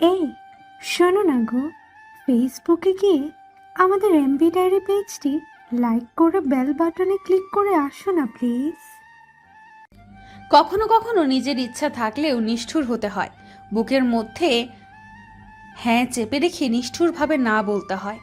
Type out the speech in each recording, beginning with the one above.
এই, শোনো না গো। ফেসবুকে গিয়ে আমাদের এমবি ডায়েরি পেজটি লাইক করে বেল বাটনে ক্লিক করে আসো না প্লিজ কখনো কখনো নিজের ইচ্ছা থাকলেও নিষ্ঠুর হতে হয়। বুকের মধ্যে হ্যাঁ চেপে রেখে নিষ্ঠুরভাবে না বলতে হয়।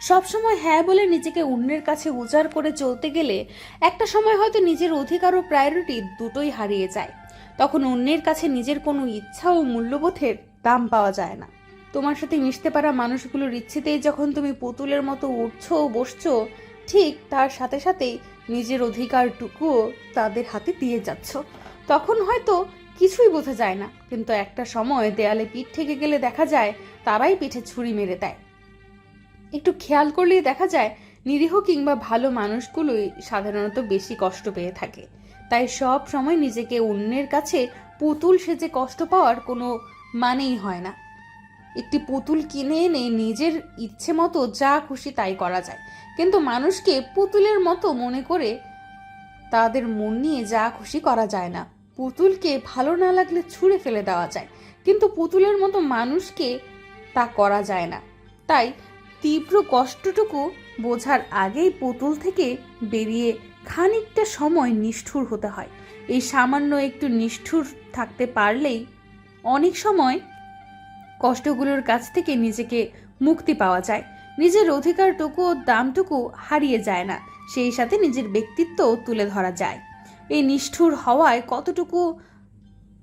সবসময় হ্যাঁ বলে নিজেকে অন্যের কাছে উজাড় করে চলতে গেলে একটা সময় হয়তো নিজের অধিকার ও প্রায়োরিটি দুটোই হারিয়ে যায়। তখন অন্যের কাছে নিজের কোনো ইচ্ছা ও মূল্যবোধের দাম পাওয়া যায় না। তোমার সাথে মিশতে পারা মানুষগুলোর ইচ্ছেতেই যখন তুমি পুতুলের মতো উঠছো বসছো, ঠিক তার সাথে সাথেই নিজের অধিকারটুকুও তাদের হাতে দিয়ে যাচ্ছ। তখন হয়তো কিছুই বোঝা যায় না, কিন্তু একটা সময় দেয়ালে পিঠ থেকে গেলে দেখা যায় তারাই পিঠে ছুরি মেরে দেয়। একটু খেয়াল করলেই দেখা যায় নিরীহ কিংবা ভালো মানুষগুলোই সাধারণত বেশি কষ্ট পেয়ে থাকে। তাই সব সময় নিজেকে অন্যের কাছে পুতুল সেজে কষ্ট পাওয়ার কোনো মানেই হয় না। একটি পুতুল কিনে এনে নিজের ইচ্ছে মতো যা খুশি তাই করা যায়। কিন্তু মানুষকে পুতুলের মতো মনে করে তাদের মন নিয়ে যা খুশি করা যায় না। পুতুলকে ভালো না লাগলে ছুঁড়ে ফেলে দেওয়া যায়। কিন্তু পুতুলের মতো মানুষকে তা করা যায় না। তাই তীব্র কষ্টটুকু বোঝার আগেই পুতুল থেকে বেরিয়ে খানিকটা সময় নিষ্ঠুর হতে হয়। এই সামান্য একটু নিষ্ঠুর থাকতে পারলেই অনেক সময় কষ্টগুলোর কাছ থেকে নিজেকে মুক্তি পাওয়া যায়। নিজের অধিকারটুকু ও দামটুকু হারিয়ে যায় না। সেই সাথে নিজের ব্যক্তিত্ব তুলে ধরা যায়। এই নিষ্ঠুর হওয়ায় কতটুকু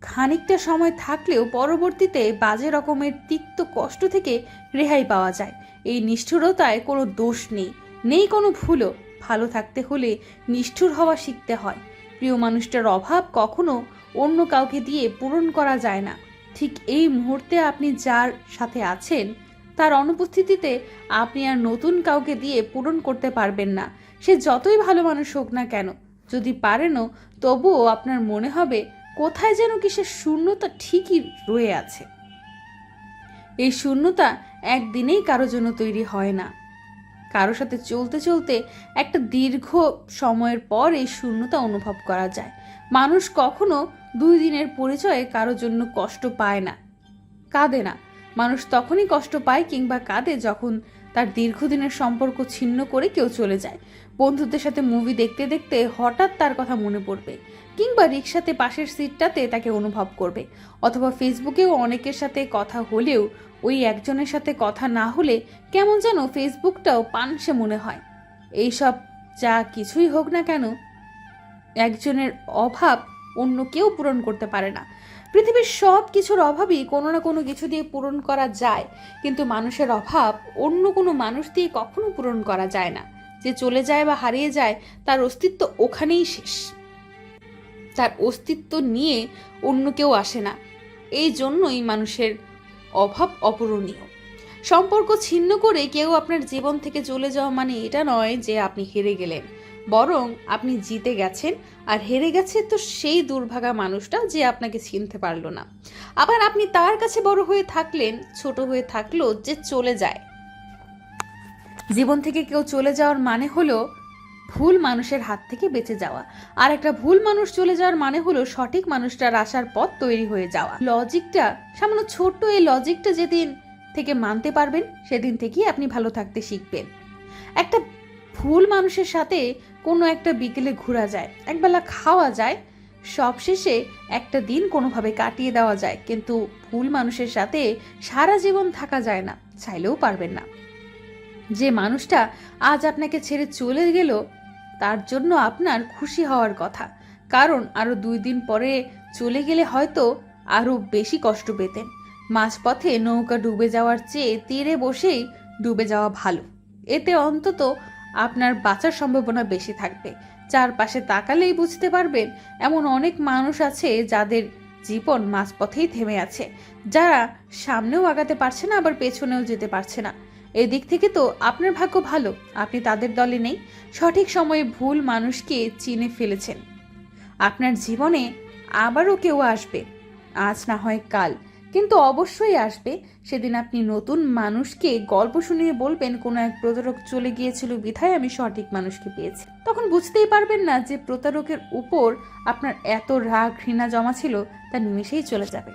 খানিকটা সময় থাকলেও পরবর্তীতে বাজে রকমের তিক্ত কষ্ট থেকে রেহাই পাওয়া যায়। এই নিষ্ঠুরতায় কোনো দোষ নেই। নেই কোনো ভুলও। ভালো থাকতে হলে নিষ্ঠুর হওয়া শিখতে হয়। প্রিয় মানুষটার অভাব কখনো অন্য কাউকে দিয়ে পূরণ করা যায় না। ঠিক এই মুহূর্তে আপনি যার সাথে আছেন, তার অনুপস্থিতিতে আপনি আর নতুন কাউকে দিয়ে পূরণ করতে পারবেন না। সে যতই ভালো মানুষ হোক না কেন, যদি পারেনও, তবুও আপনার মনে হবে কোথায় যেন কিসের শূন্যতা ঠিকই রয়ে আছে। এই শূন্যতা একদিনেই কারও জন্য তৈরি হয় না। কারও সাথে চলতে চলতে একটা দীর্ঘ সময়ের পর এই শূন্যতা অনুভব করা যায়। মানুষ কখনো দুই দিনের পরিচয়ে কারও জন্য কষ্ট পায় না। কাঁদে না। মানুষ তখনই কষ্ট পায় কিংবা কাঁদে যখন তার দীর্ঘদিনের সম্পর্ক ছিন্ন করে কেউ চলে যায়। বন্ধুদের সাথে মুভি দেখতে দেখতে হঠাৎ তার কথা মনে পড়বে কিংবা রিক্সাতে পাশের সিটটাতে তাকে অনুভব করবে। অথবা ফেসবুকেও অনেকের সাথে কথা হলেও ওই একজনের সাথে কথা না হলে কেমন যেন ফেসবুকটাও পানসে মনে হয়। এইসব যা কিছুই হোক না কেন, একজনের অভাব অন্য কেউ পূরণ করতে পারে না। পৃথিবীর সব কিছুর অভাবই কোনো না কোনো কিছু দিয়ে পূরণ করা যায়, কিন্তু মানুষের অভাব অন্য কোনো মানুষ দিয়ে কখনো পূরণ করা যায় না। যে চলে যায় বা হারিয়ে যায়, তার অস্তিত্ব ওখানেই শেষ। তার অস্তিত্ব নিয়ে অন্য কেউ আসে না। এই জন্যই মানুষের অভাব অপূরণীয়। সম্পর্ক ছিন্ন করে কেউ আপনার জীবন থেকে চলে যাওয়া মানে এটা নয় যে আপনি হেরে গেলেন। বরং আপনি জিতে গেছেন আর হেরে গেছে তো সেই দুর্ভাগা মানুষটা যে আপনাকে চিনতে পারল না। আবার আপনি তার কাছে বড় হয়ে থাকলেন, ছোট হয়ে থাকল যে চলে যায়। জীবন থেকে কেউ চলে যাওয়ার মানে হলো ভুল মানুষের হাত থেকে বেঁচে যাওয়া। আর একটা ভুল মানুষ চলে যাওয়ার মানে হলো সঠিক মানুষটার আসার পথ তৈরি হয়ে যাওয়া। লজিকটা, সামান্য ছোট্ট এই লজিকটা যেদিন থেকে মানতে পারবেন, সেদিন থেকেই আপনি ভালো থাকতে শিখবেন। একটা ভুল মানুষের সাথে কোনো একটা বিকেলে ঘোরা যায়, একবেলা খাওয়া যায়, সবশেষে একটা দিন কোনোভাবে কাটিয়ে দেওয়া যায়, কিন্তু ভুল মানুষের সাথে সারা জীবন থাকা যায় না, চাইলেও পারবেন না। যে মানুষটা আজ আপনাকে ছেড়ে চলে গেল, তার জন্য আপনার খুশি হওয়ার কথা, কারণ আরও দুই দিন পরে চলে গেলে হয়তো আরও বেশি কষ্ট পেতেন। মাঝপথে নৌকা ডুবে যাওয়ার চেয়ে তীরে বসেই ডুবে যাওয়া ভালো। এতে অন্তত আপনার বাঁচার সম্ভাবনা বেশি থাকবে। চারপাশে তাকালেই বুঝতে পারবেন, এমন অনেক মানুষ আছে যাদের জীবন মাঝপথেই থেমে আছে। যারা সামনেও আগাতে পারছে না, আবার পেছনেও যেতে পারছে না। এদিক থেকে তো আপনার ভাগ্য ভালো, আপনি তাদের দলে নেই। সঠিক সময়ে ভুল মানুষকে চিনে ফেলেছেন। আপনার জীবনে আবারও কেউ আসবে। আজ না হয় কাল। কিন্তু অবশ্যই আসবে। সেদিন আপনি নতুন মানুষকে গল্প শুনিয়ে বলবেন, কোনো এক প্রতারক চলে গিয়েছিল বিধায় আমি সঠিক মানুষকে পেয়েছি। তখন বুঝতেই পারবেন না যে প্রতারকের উপর আপনার এত রাগ ঘৃণা জমা ছিল তা নিমেষেই চলে যাবে।